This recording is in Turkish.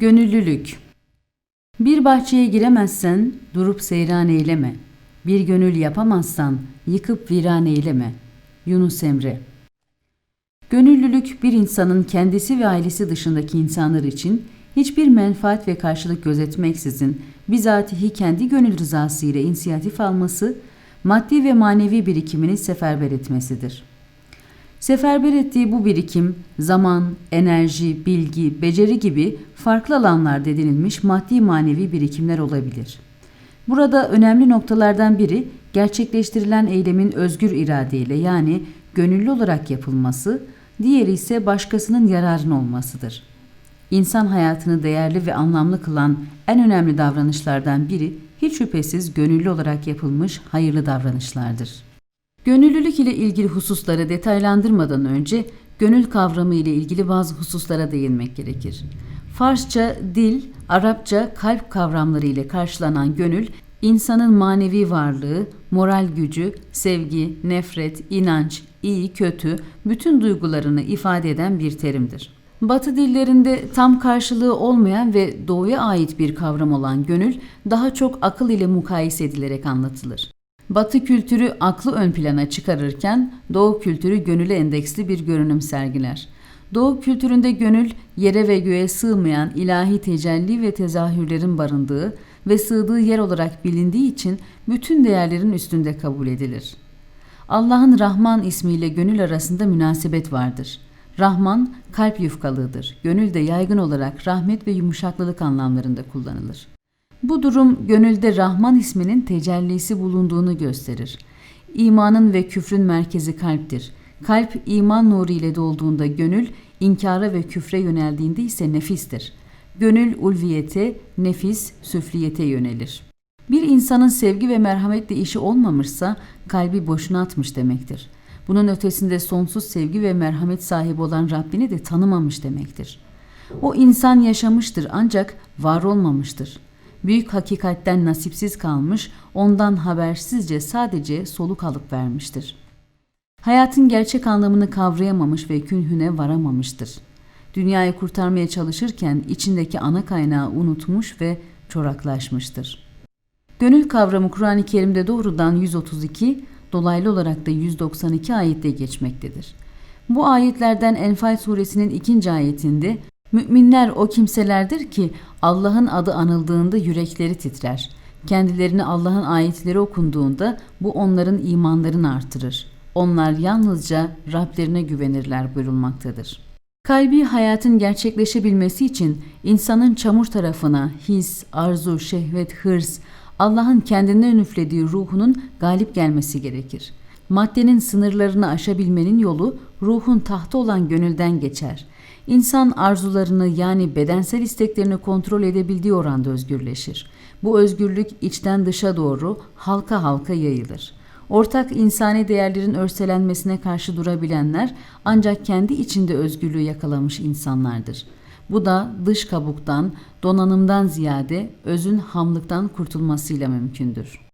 Gönüllülük Bir bahçeye giremezsen durup seyran eyleme. Bir gönül yapamazsan yıkıp viran eyleme. Yunus Emre Gönüllülük bir insanın kendisi ve ailesi dışındaki insanlar için hiçbir menfaat ve karşılık gözetmeksizin bizatihi kendi gönül rızası ile inisiyatif alması, maddi ve manevi birikimini seferber etmesidir. Seferber ettiği bu birikim zaman, enerji, bilgi, beceri gibi farklı alanlarda edinilmiş maddi manevi birikimler olabilir. Burada önemli noktalardan biri gerçekleştirilen eylemin özgür iradeyle yani gönüllü olarak yapılması, diğeri ise başkasının yararına olmasıdır. İnsan hayatını değerli ve anlamlı kılan en önemli davranışlardan biri hiç şüphesiz gönüllü olarak yapılmış hayırlı davranışlardır. Gönüllülük ile ilgili hususları detaylandırmadan önce gönül kavramı ile ilgili bazı hususlara değinmek gerekir. Farsça dil, Arapça kalp kavramları ile karşılanan gönül, insanın manevi varlığı, moral gücü, sevgi, nefret, inanç, iyi, kötü, bütün duygularını ifade eden bir terimdir. Batı dillerinde tam karşılığı olmayan ve doğuya ait bir kavram olan gönül daha çok akıl ile mukayese edilerek anlatılır. Batı kültürü aklı ön plana çıkarırken Doğu kültürü gönüle endeksli bir görünüm sergiler. Doğu kültüründe gönül yere ve göğe sığmayan ilahi tecelli ve tezahürlerin barındığı ve sığdığı yer olarak bilindiği için bütün değerlerin üstünde kabul edilir. Allah'ın Rahman ismiyle gönül arasında münasebet vardır. Rahman kalp yufkalığıdır. Gönül de yaygın olarak rahmet ve yumuşaklılık anlamlarında kullanılır. Bu durum gönülde Rahman isminin tecellisi bulunduğunu gösterir. İmanın ve küfrün merkezi kalptir. Kalp iman nuru ile dolduğunda gönül, inkara ve küfre yöneldiğinde ise nefistir. Gönül ulviyete, nefis süfliyete yönelir. Bir insanın sevgi ve merhametle işi olmamışsa kalbi boşuna atmış demektir. Bunun ötesinde sonsuz sevgi ve merhamet sahibi olan Rabbini de tanımamış demektir. O insan yaşamıştır ancak var olmamıştır. Büyük hakikatten nasipsiz kalmış, ondan habersizce sadece soluk alıp vermiştir. Hayatın gerçek anlamını kavrayamamış ve künhüne varamamıştır. Dünyayı kurtarmaya çalışırken içindeki ana kaynağı unutmuş ve çoraklaşmıştır. Gönül kavramı Kur'an-ı Kerim'de doğrudan 132, dolaylı olarak da 192 ayette geçmektedir. Bu ayetlerden Enfal suresinin ikinci ayetinde Müminler o kimselerdir ki Allah'ın adı anıldığında yürekleri titrer. Kendilerine Allah'ın ayetleri okunduğunda bu onların imanlarını artırır. Onlar yalnızca Rablerine güvenirler buyurulmaktadır. Kalbi hayatın gerçekleşebilmesi için insanın çamur tarafına his, arzu, şehvet, hırs, Allah'ın kendinden üflediği ruhunun galip gelmesi gerekir. Maddenin sınırlarını aşabilmenin yolu ruhun tahtı olan gönülden geçer. İnsan arzularını yani bedensel isteklerini kontrol edebildiği oranda özgürleşir. Bu özgürlük içten dışa doğru halka halka yayılır. Ortak insani değerlerin örselenmesine karşı durabilenler ancak kendi içinde özgürlüğü yakalamış insanlardır. Bu da dış kabuktan, donanımdan ziyade özün hamlıktan kurtulmasıyla mümkündür.